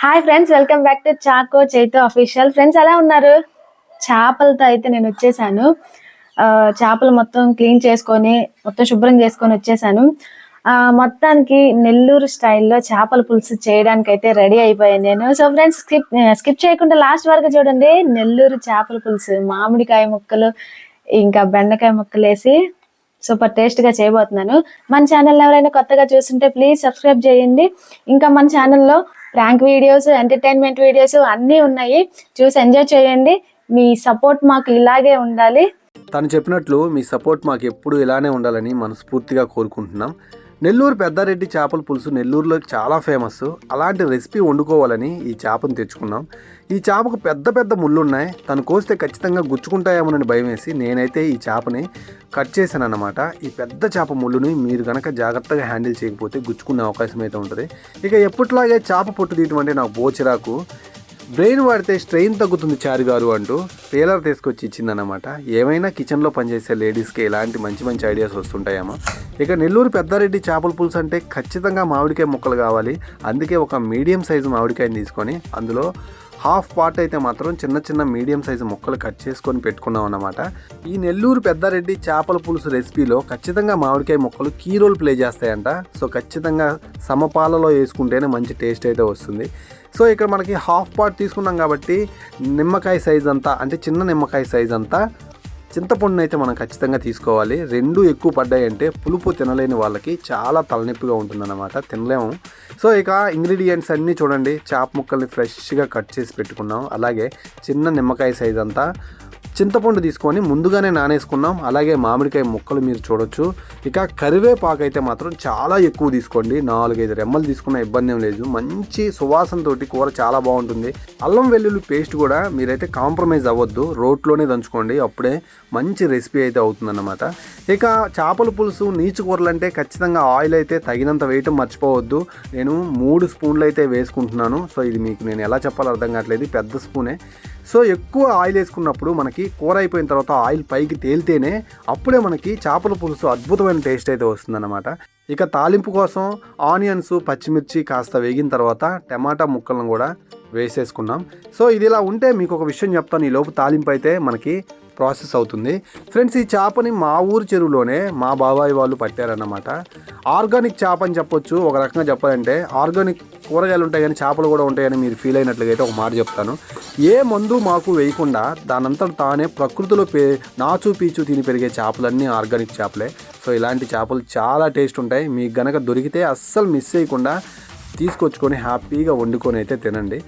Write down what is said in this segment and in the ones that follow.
Hi friends welcome back to choco చైతో official friends ఎలా ఉన్నారు? చేపలతో అయితే నేను వచ్చేసాను. చేపలు మొత్తం క్లీన్ చేసుకొని మొత్తం శుభ్రం చేసుకొని వచ్చేసాను. మొత్తానికి నెల్లూరు స్టైల్లో చేపల పులుసు చేయడానికి అయితే రెడీ అయిపోయాను నేను. సో ఫ్రెండ్స్ స్కిప్ స్కిప్ చేయకుండా లాస్ట్ వరకు చూడండి. నెల్లూరు చేపల పులుసు మామిడికాయ ముక్కలు ఇంకా బెండకాయ ముక్కలు వేసి సూపర్ టేస్ట్గా చేయబోతున్నాను. మన ఛానల్ ఎవరైనా కొత్తగా చూస్తుంటే ప్లీజ్ సబ్స్క్రైబ్ చేయండి. ఇంకా మన ఛానల్లో ప్రాంక్ వీడియోస్ ఎంటర్టైన్మెంట్ వీడియోస్ అన్నీ ఉన్నాయి. చూసి ఎంజాయ్ చేయండి. మీ సపోర్ట్ మాకు ఇలాగే ఉండాలి. తను చెప్పినట్లు మీ సపోర్ట్ మాకు ఎప్పుడు ఇలానే ఉండాలని మనస్ఫూర్తిగా కోరుకుంటున్నాం. నెల్లూరు పెద్దారెడ్డి చేపల పులుసు నెల్లూరులో చాలా ఫేమస్. అలాంటి రెసిపీ వండుకోవాలని ఈ చేపను తెచ్చుకున్నాం. ఈ చేపకు పెద్ద పెద్ద ముళ్ళు ఉన్నాయి తను కోస్తే ఖచ్చితంగా గుచ్చుకుంటాయేమోనని భయం వేసి నేనైతే ఈ చేపని కట్ చేశాను అన్నమాట ఈ పెద్ద చేప ముళ్ళుని మీరు కనుక జాగ్రత్తగా హ్యాండిల్ చేయకపోతే గుచ్చుకునే అవకాశం అయితే ఉంటుంది. ఇక ఎప్పట్లాగే చేప పొట్టు తీయటం అంటే నాకు బోచిరాకు. బ్రెయిన్ వాడితే స్ట్రెయిన్ తగ్గుతుంది చారు గారు అంటూ టేలర్ తీసుకొచ్చి ఇచ్చిందన్నమాట. ఏమైనా కిచెన్లో పనిచేసే లేడీస్కి ఇలాంటి మంచి మంచి ఐడియాస్ వస్తుంటాయేమో. ఇక నెల్లూరు పెద్దారెడ్డి చేపల పులుసు అంటే ఖచ్చితంగా మామిడికాయ ముక్కలు కావాలి. అందుకే ఒక మీడియం సైజు మామిడికాయని తీసుకొని అందులో హాఫ్ పార్ట్ అయితే మాత్రం చిన్న చిన్న మీడియం సైజు ముక్కలు కట్ చేసుకొని పెట్టుకున్నాం అన్నమాట. ఈ నెల్లూరు పెద్దారెడ్డి చేపల పులుసు రెసిపీలో ఖచ్చితంగా మామిడికాయ ముక్కలు కీ రోల్ ప్లే చేస్తాయంట. సో ఖచ్చితంగా సమపాలలో వేసుకుంటేనే మంచి టేస్ట్ అయితే వస్తుంది. సో ఇక్కడ మనకి హాఫ్ పార్ట్ తీసుకున్నాం కాబట్టి నిమ్మకాయ సైజ్ అంతా అంటే చిన్న నిమ్మకాయ సైజ్ అంతా చింతపండుని అయితే మనం ఖచ్చితంగా తీసుకోవాలి. రెండు ఎక్కువ పడ్డాయంటే పులుపు తినలేని వాళ్ళకి చాలా తలనొప్పిగా ఉంటుందన్నమాట. తినలేము. సో ఇక ఇంగ్రీడియంట్స్ అన్నీ చూడండి. చేప ముక్కల్ని ఫ్రెష్గా కట్ చేసి పెట్టుకున్నాం. అలాగే చిన్న నిమ్మకాయ సైజ్ అంతా చింతపండు తీసుకొని ముందుగానే నానేసుకున్నాం. అలాగే మామిడికాయ ముక్కలు మీరు చూడొచ్చు. ఇక కరివేపాకు అయితే మాత్రం చాలా ఎక్కువ తీసుకోండి. నాలుగైదు రెమ్మలు తీసుకున్న ఇబ్బంది ఏం లేదు. మంచి సువాసనతో కూర చాలా బాగుంటుంది. అల్లం వెల్లుల్లి పేస్ట్ కూడా మీరైతే కాంప్రమైజ్ అవ్వద్దు. రోట్లోనే దంచుకోండి. అప్పుడే మంచి రెసిపీ అయితే అవుతుందన్నమాట. ఇక చేపల పులుసు నీచు కూరలు అంటే ఖచ్చితంగా ఆయిల్ అయితే తగినంత వేయటం మర్చిపోవద్దు. నేను మూడు స్పూన్లు అయితే వేసుకుంటున్నాను. సో ఇది మీకు నేను ఎలా చెప్పాలో అర్థం కావట్లేదు. పెద్ద స్పూనే. సో ఎక్కువ ఆయిల్ వేసుకున్నప్పుడు మనకి కూర అయిపోయిన తర్వాత ఆయిల్ పైకి తేలితేనే అప్పుడే మనకి చేపల పులుసు అద్భుతమైన టేస్ట్ అయితే వస్తుందన్నమాట. ఇక తాలింపు కోసం ఆనియన్స్ పచ్చిమిర్చి కాస్త వేగిన తర్వాత టమాటా ముక్కలను కూడా వేసేసుకున్నాం. సో ఇది ఇలా ఉంటే మీకు ఒక విషయం చెప్తాను. ఈ లోపు తాలింపు అయితే మనకి ప్రాసెస్ అవుతుంది. ఫ్రెండ్స్ ఈ చేపని మా ఊరు చెరువులోనే మా బాబాయ్ వాళ్ళు పట్టారన్నమాట. ఆర్గానిక్ చేప అని చెప్పొచ్చు. ఒక రకంగా చెప్పాలంటే ఆర్గానిక్ కూరగాయలు ఉంటాయి కానీ చేపలు కూడా ఉంటాయని మీరు ఫీల్ అయినట్లుగా అయితే ఒక మాట చెప్తాను. ఏ మందు మాకు వేయకుండా దానంతా తానే ప్రకృతిలో పే నాచు పీచు తిని పెరిగే చేపలన్నీ ఆర్గానిక్ చేపలే. సో ఇలాంటి చేపలు చాలా టేస్ట్ ఉంటాయి. మీకు గనక దొరికితే అస్సలు మిస్ చేయకుండా తీసుకొచ్చుకొని హ్యాపీగా వండుకొని అయితే తినండి.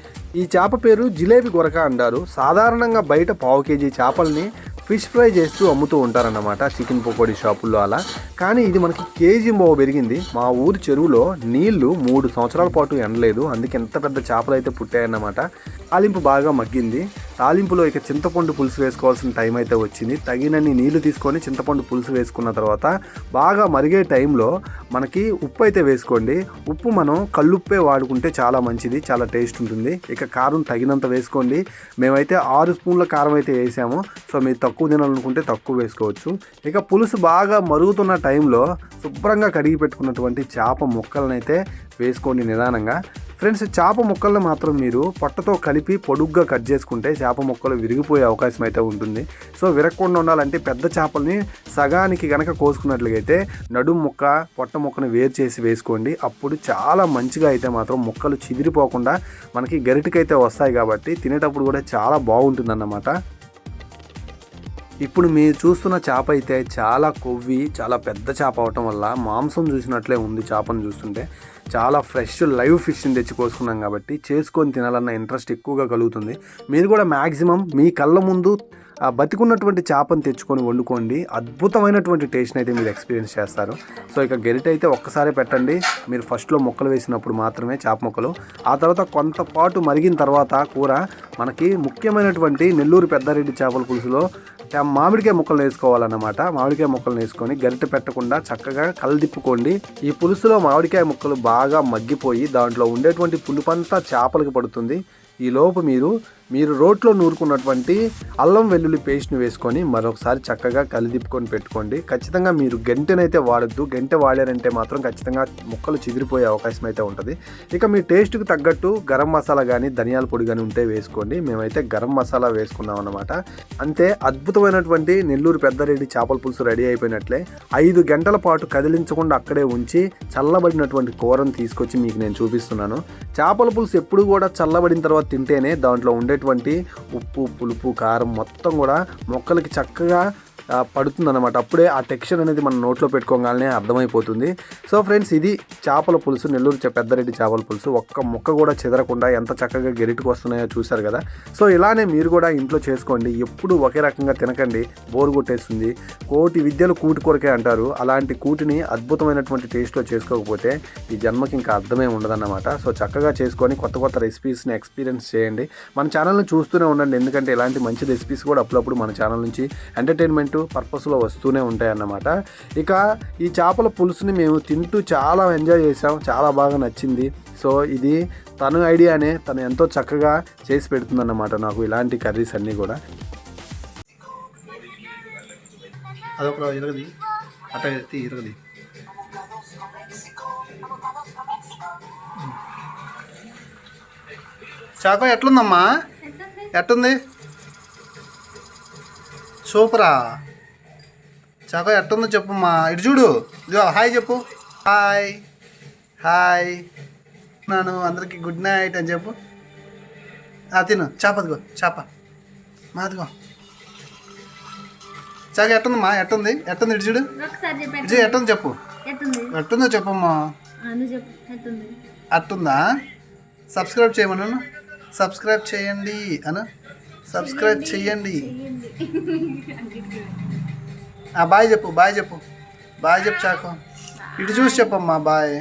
ఈ చేప పేరు జిలేబీ గొరక అంటారు. సాధారణంగా బయట పావు కేజీ చేపల్ని ఫిష్ ఫ్రై చేస్తూ అమ్ముతూ ఉంటారన్నమాట చికెన్ పకోడీ షాపుల్లో అలా. కానీ ఇది మనకి కేజీ మో పెరిగింది. మా ఊరు చెరువులో నీళ్ళు మూడు సంవత్సరాల పాటు ఎండలేదు. అందుకే ఎంత పెద్ద చేపలు అయితే పుట్టాయన్నమాట. అలింపు బాగా మగ్గింది. తాలింపులో ఇక చింతపండు పులుసు వేసుకోవాల్సిన టైం అయితే వచ్చింది. తగినన్ని నీళ్ళు తీసుకొని చింతపండు పులుసు వేసుకున్న తర్వాత బాగా మరిగే టైంలో మనకి ఉప్పు అయితే వేసుకోండి. ఉప్పు మనం కళ్ళుప్పే వాడుకుంటే చాలా మంచిది చాలా టేస్ట్ ఉంటుంది. ఇక కారం తగినంత వేసుకోండి. మేమైతే ఆరు స్పూన్ల కారం అయితే వేసాము. సో మీరు తక్కువ తినాలనుకుంటే తక్కువ వేసుకోవచ్చు. ఇక పులుసు బాగా మరుగుతున్న టైంలో శుభ్రంగా కడిగి పెట్టుకున్నటువంటి చేప మొక్కలనైతే వేసుకోండి నిదానంగా. ఫ్రెండ్స్ చేప ముక్కలను మాత్రం మీరు పొట్టతో కలిపి పొడుగ్గా కట్ చేసుకుంటే చేప ముక్కలు విరిగిపోయే అవకాశం అయితే ఉంటుంది. సో విరగకుండా ఉండాలంటే పెద్ద చేపల్ని సగానికి గనక కోసుకున్నట్లయితే నడుము ముక్క పొట్ట ముక్కను వేరు చేసి వేసుకోండి. అప్పుడు చాలా మంచిగా అయితే మాత్రం ముక్కలు చిదిరిపోకుండా మనకి గరిటకైతే వస్తాయి కాబట్టి తినేటప్పుడు కూడా చాలా బాగుంటుందన్నమాట. ఇప్పుడు మీరు చూస్తున్న చేప అయితే చాలా కొవ్వి చాలా పెద్ద చేప అవటం వల్ల మాంసం చూసినట్లే ఉంది చేపను చూస్తుంటే. చాలా ఫ్రెష్ లైవ్ ఫిష్ని తెచ్చి కోసుకున్నాం కాబట్టి చేసుకొని తినాలన్న ఇంట్రెస్ట్ ఎక్కువగా కలుగుతుంది. మీరు కూడా మ్యాక్సిమం మీ కళ్ళ ముందు బతికున్నటువంటి చేపను తెచ్చుకొని వండుకోండి. అద్భుతమైనటువంటి టేస్ట్ని అయితే మీరు ఎక్స్పీరియన్స్ చేస్తారు. సో ఇక గెరిట అయితే ఒక్కసారి పెట్టండి. మీరు ఫస్ట్లో మొక్కలు వేసినప్పుడు మాత్రమే చేప మొక్కలు. ఆ తర్వాత కొంతపాటు మరిగిన తర్వాత కూర. మనకి ముఖ్యమైనటువంటి నెల్లూరు పెద్దారెడ్డి చేపల పులుసులో మామిడికాయ ముక్కలు వేసుకోవాలన్నమాట. మామిడికాయ ముక్కలు వేసుకొని గరిటె పెట్టకుండా చక్కగా కలదిప్పుకోండి. ఈ పులుసులో మామిడికాయ ముక్కలు బాగా మగ్గిపోయి దాంట్లో ఉండేటువంటి పులుపంతా చేపలకు పడుతుంది. ఈ లోపు మీరు మీరు రోట్లో నూరుకున్నటువంటి అల్లం వెల్లుల్లి పేస్ట్ని వేసుకొని మరొకసారి చక్కగా కలిదిప్పుకొని పెట్టుకోండి. ఖచ్చితంగా మీరు గంటెనైతే వాడద్దు. గంటె వాడారంటే మాత్రం ఖచ్చితంగా ముక్కలు చిదిరిపోయే అవకాశం అయితే ఉంటుంది. ఇక మీ టేస్ట్కి తగ్గట్టు గరం మసాలా కానీ ధనియాల పొడి కానీ ఉంటే వేసుకోండి. మేమైతే గరం మసాలా వేసుకున్నాం అన్నమాట అంతే అద్భుతమైనటువంటి నెల్లూరు పెద్దరెడ్డి చేపల పులుసు రెడీ అయిపోయినట్లే ఐదు గంటల పాటు కదిలించకుండా అక్కడే ఉంచి చల్లబడినటువంటి కూరను తీసుకొచ్చి మీకు నేను చూపిస్తున్నాను. చేపల పులుసు ఎప్పుడు కూడా చల్లబడిన తర్వాత తింటేనే దాంట్లో ఉండే ఉండేటువంటి ఉప్పు పులుపు కారం మొత్తం కూడా మొక్కలకి చక్కగా పడుతుందన్నమాట. అప్పుడే ఆ టెక్స్చర్ అనేది మనం నోట్లో పెట్టుకోగానే అర్థమైపోతుంది. సో ఫ్రెండ్స్ ఇది చేపల పులుసు నెల్లూరు చే- పెద్దరెడ్డి చేపల పులుసు. ఒక్క ముక్క కూడా చెదరకుండా ఎంత చక్కగా గెరిటికి వస్తున్నాయో చూశారు కదా. సో ఇలానే మీరు కూడా ఇంట్లో చేసుకోండి. ఎప్పుడు ఒకే రకంగా తినకండి. బోరు కొట్టేస్తుంది. కోటి విద్యలు కూటి కొరకే అంటారు. అలాంటి కూటిని అద్భుతమైనటువంటి టేస్ట్లో చేసుకోకపోతే ఈ జన్మకి ఇంకా అర్థమే ఉండదన్నమాట. సో చక్కగా చేసుకొని కొత్త కొత్త రెసిపీస్ని ఎక్స్పీరియన్స్ చేయండి. మన ఛానల్ని చూస్తూనే ఉండండి. ఎందుకంటే ఇలాంటి మంచి రెసిపీస్ కూడా అప్పుడప్పుడు మన ఛానల్ నుంచి ఎంటర్టైన్మెంట్ పర్పస్లో వస్తూనే ఉంటాయి అన్నమాట ఇక ఈ చేపల పులుసుని మేము తింటూ చాలా ఎంజాయ్ చేసాం చాలా బాగా నచ్చింది. సో ఇది తను ఐడియానే తను ఎంతో చక్కగా చేసి పెడుతుందన్నమాట నాకు ఇలాంటి కర్రీస్ అన్నీ కూడా. అదొక ఇరగది. అట్ట ఎత్తి ఇరగది. చాకో ఎట్లుందమ్మా? ఎట్టుంది? సూపరా. చాకో ఎట్టుందో చెప్పమ్మా ఇటు చూడు. ఇదిగో హాయ్ చెప్పు. హాయ్. హాయ్. నాను అందరికి గుడ్ నైట్ అని చెప్పు. ఆ, తిను. చేప అదిగో చేప. మాదిగో చాక ఎట్టుందమ్మా ఎట్టుంది? ఎట్టుంది ఇటు చూడు. ఇటు ఎట్టుంది చెప్పు. ఎట్టుంది? చెప్పమ్మా. అట్టుందా? సబ్స్క్రైబ్ చేయమను సబ్స్క్రైబ్ చేయండి అను. సబ్స్క్రైబ్ చేయండి బాయ్ చెప్పు బాయ్ చెప్పు. బాయ్ చెప్పు చాకు. ఇటు చూసి చెప్పమ్మా బాయ్.